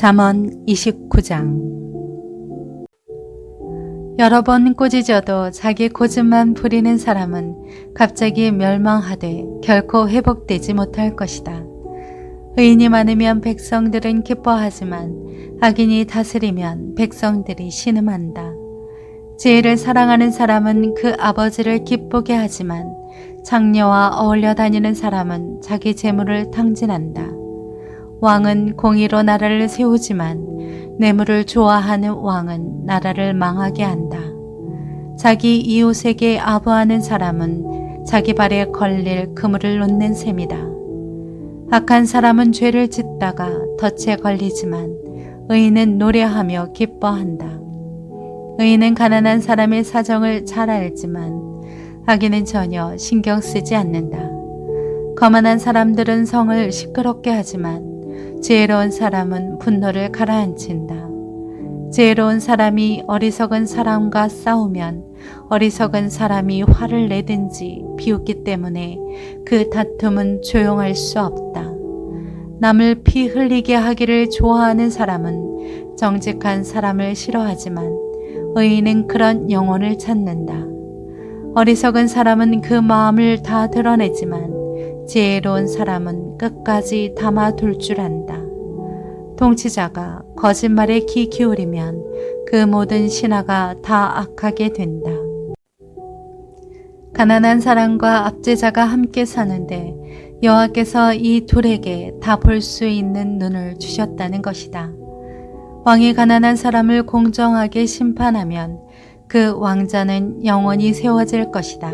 잠언 29장 여러 번 꾸짖어도 자기 고집만 부리는 사람은 갑자기 멸망하되 결코 회복되지 못할 것이다. 의인이 많으면 백성들은 기뻐하지만 악인이 다스리면 백성들이 신음한다. 지혜를 사랑하는 사람은 그 아버지를 기쁘게 하지만 장녀와 어울려 다니는 사람은 자기 재물을 탕진한다. 왕은 공의로 나라를 세우지만 뇌물을 좋아하는 왕은 나라를 망하게 한다. 자기 이웃에게 아부하는 사람은 자기 발에 걸릴 그물을 놓는 셈이다. 악한 사람은 죄를 짓다가 덫에 걸리지만 의인은 노래하며 기뻐한다. 의인은 가난한 사람의 사정을 잘 알지만 악인은 전혀 신경 쓰지 않는다. 거만한 사람들은 성을 시끄럽게 하지만 지혜로운 사람은 분노를 가라앉힌다. 지혜로운 사람이 어리석은 사람과 싸우면 어리석은 사람이 화를 내든지 비웃기 때문에 그 다툼은 조용할 수 없다. 남을 피 흘리게 하기를 좋아하는 사람은 정직한 사람을 싫어하지만 의인은 그런 영혼을 찾는다. 어리석은 사람은 그 마음을 다 드러내지만 지혜로운 사람은 끝까지 담아둘 줄 안다. 통치자가 거짓말에 귀 기울이면 그 모든 신하가 다 악하게 된다. 가난한 사람과 압제자가 함께 사는데 여호와께서 이 둘에게 다 볼 수 있는 눈을 주셨다는 것이다. 왕이 가난한 사람을 공정하게 심판하면 그 왕자는 영원히 세워질 것이다.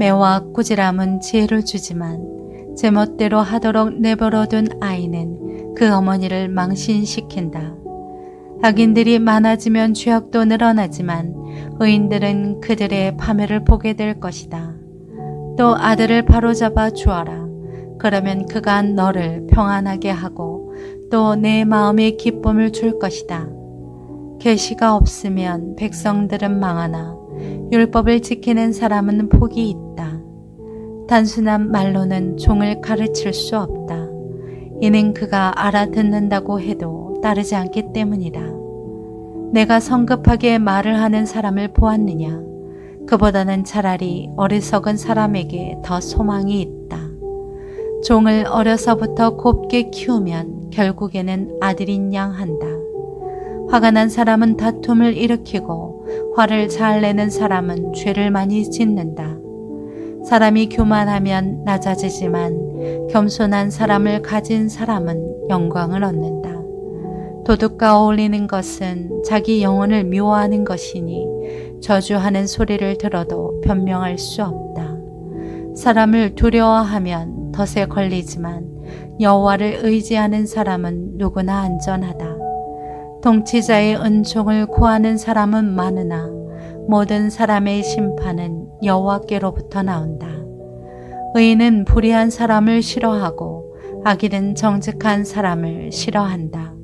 매와 꾸지람은 지혜를 주지만 제멋대로 하도록 내버려둔 아이는 그 어머니를 망신시킨다. 악인들이 많아지면 죄악도 늘어나지만 의인들은 그들의 파멸을 보게 될 것이다. 또 아들을 바로잡아 주어라. 그러면 그가 너를 평안하게 하고 또 내 마음에 기쁨을 줄 것이다. 계시가 없으면 백성들은 망하나 율법을 지키는 사람은 복이 있다. 단순한 말로는 종을 가르칠 수 없다. 이는 그가 알아듣는다고 해도 따르지 않기 때문이다. 내가 성급하게 말을 하는 사람을 보았느냐? 그보다는 차라리 어리석은 사람에게 더 소망이 있다. 종을 어려서부터 곱게 키우면 결국에는 아들인 양 한다. 화가 난 사람은 다툼을 일으키고 화를 잘 내는 사람은 죄를 많이 짓는다. 사람이 교만하면 낮아지지만 겸손한 사람을 가진 사람은 영광을 얻는다. 도둑과 어울리는 것은 자기 영혼을 미워하는 것이니 저주하는 소리를 들어도 변명할 수 없다. 사람을 두려워하면 덫에 걸리지만 여호와를 의지하는 사람은 누구나 안전하다. 통치자의 은총을 구하는 사람은 많으나 모든 사람의 심판은 여호와께로부터 나온다. 의인은 불의한 사람을 싫어하고 악인은 정직한 사람을 싫어한다.